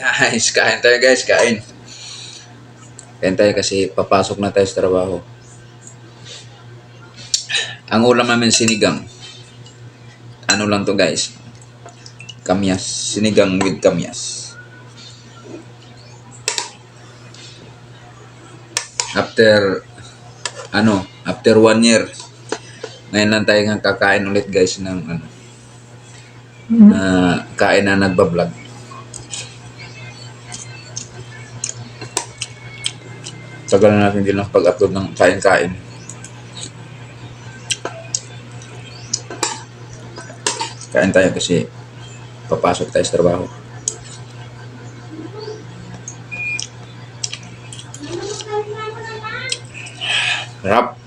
Guys, kain tayo guys, kain. Kain tayo kasi papasok na tayo sa trabaho. Ang ulam namin sinigang. Ano lang to guys? Kamyas. Sinigang with kamyas. After, ano, after one year, ngayon lang tayo nga kakain ulit guys ng ano, na kain na nagbablog. Tagal na natin din ang pag-upload ng kain-kain. Kain tayo kasi papasok tayo sa trabaho. Rap.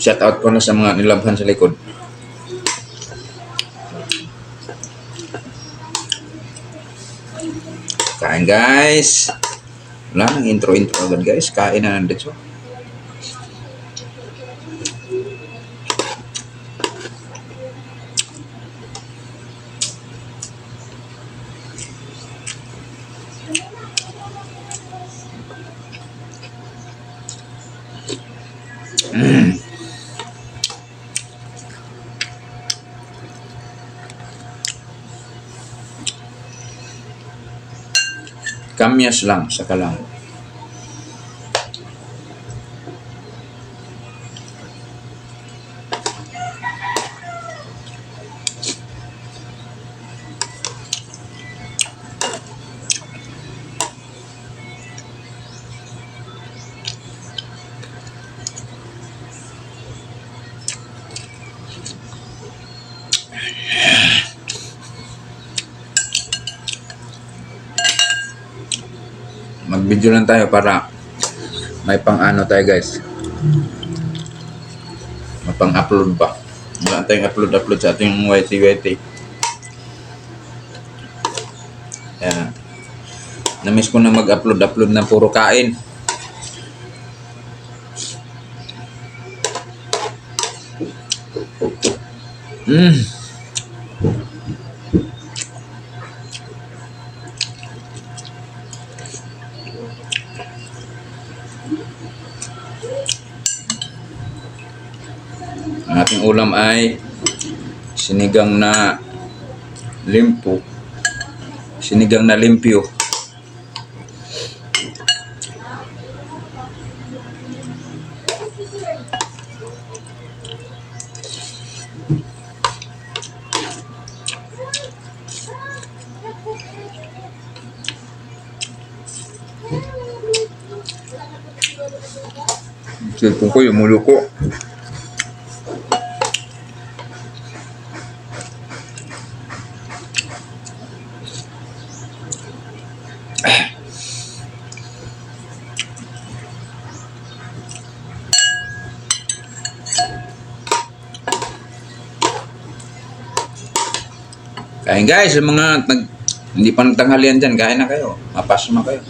Shout out ko na sa mga nilabhan sa likod. Kain guys. Wala nang intro-intro agad guys. Kain na nandito. Kamyas lang sa kalang. Mag-video lang tayo para may pang-ano tayo guys. May pang-upload pa. Wala tayong upload-upload sa ating YT-YT. Na-miss ko na mag-upload-upload na puro kain. Mm. Ang ating ulam ay sinigang na limpo. Sinigang na limpyo. Cellphone ko yung mulo ko. Kain guys, yung mga nag, hindi pa nagtanghalian dyan, kain na kayo. Mapas naman kayo.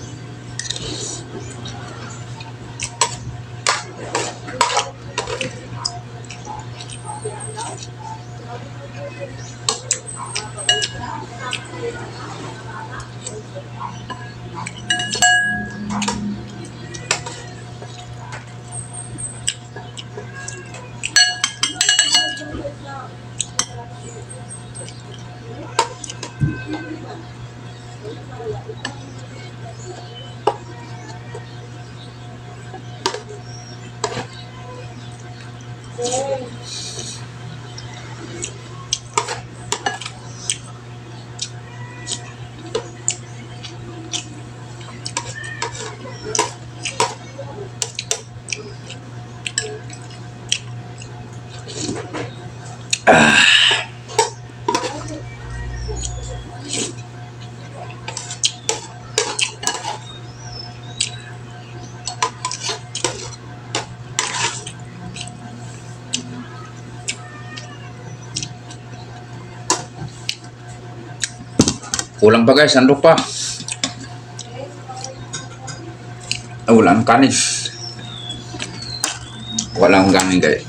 Amen. Kulang pa guys, sandok pa. Ah, wala ang kanis. Wala ang kanin guys.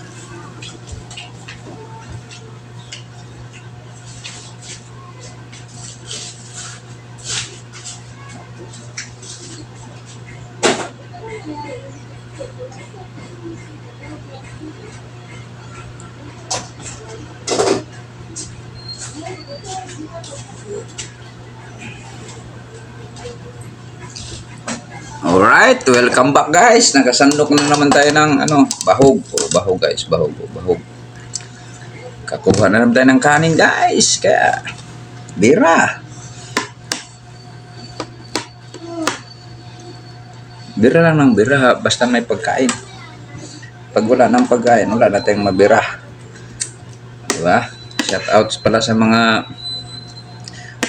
Thank you. Alright, welcome back guys. Nakasandok na naman tayo ng ano, bahog. Oh, bahog guys, bahog, oh, bahog. Kakuha na naman tayo ng kanin guys. Kaya, bira. Bira lang ng bira, basta may pagkain. Pag wala ng pagkain, wala na tayong mabira. Diba? Shout outs pala sa mga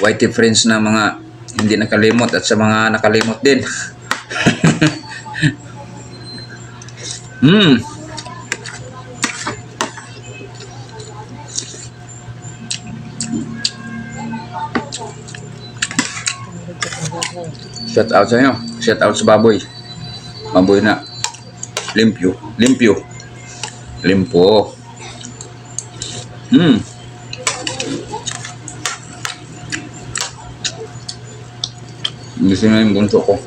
whitey friends na mga hindi nakalimot at sa mga nakalimot din. Hmm. Shout out sa inyo. Shout out sa baboy. Baboy na. Limpyo. Limpyo. Limpo. Hmm. Gusto na yung bunso ko.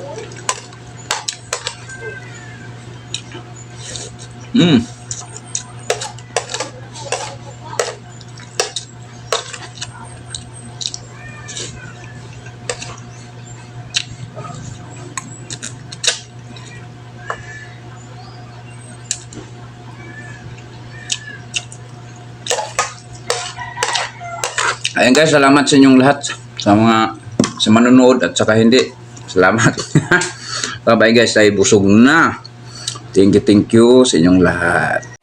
Hmm. Ayan guys, salamat sa inyong lahat sa mga sa manonood at saka hindi. Salamat. Bye guys, tayo busog na. Thank you, thank you sa inyong lahat.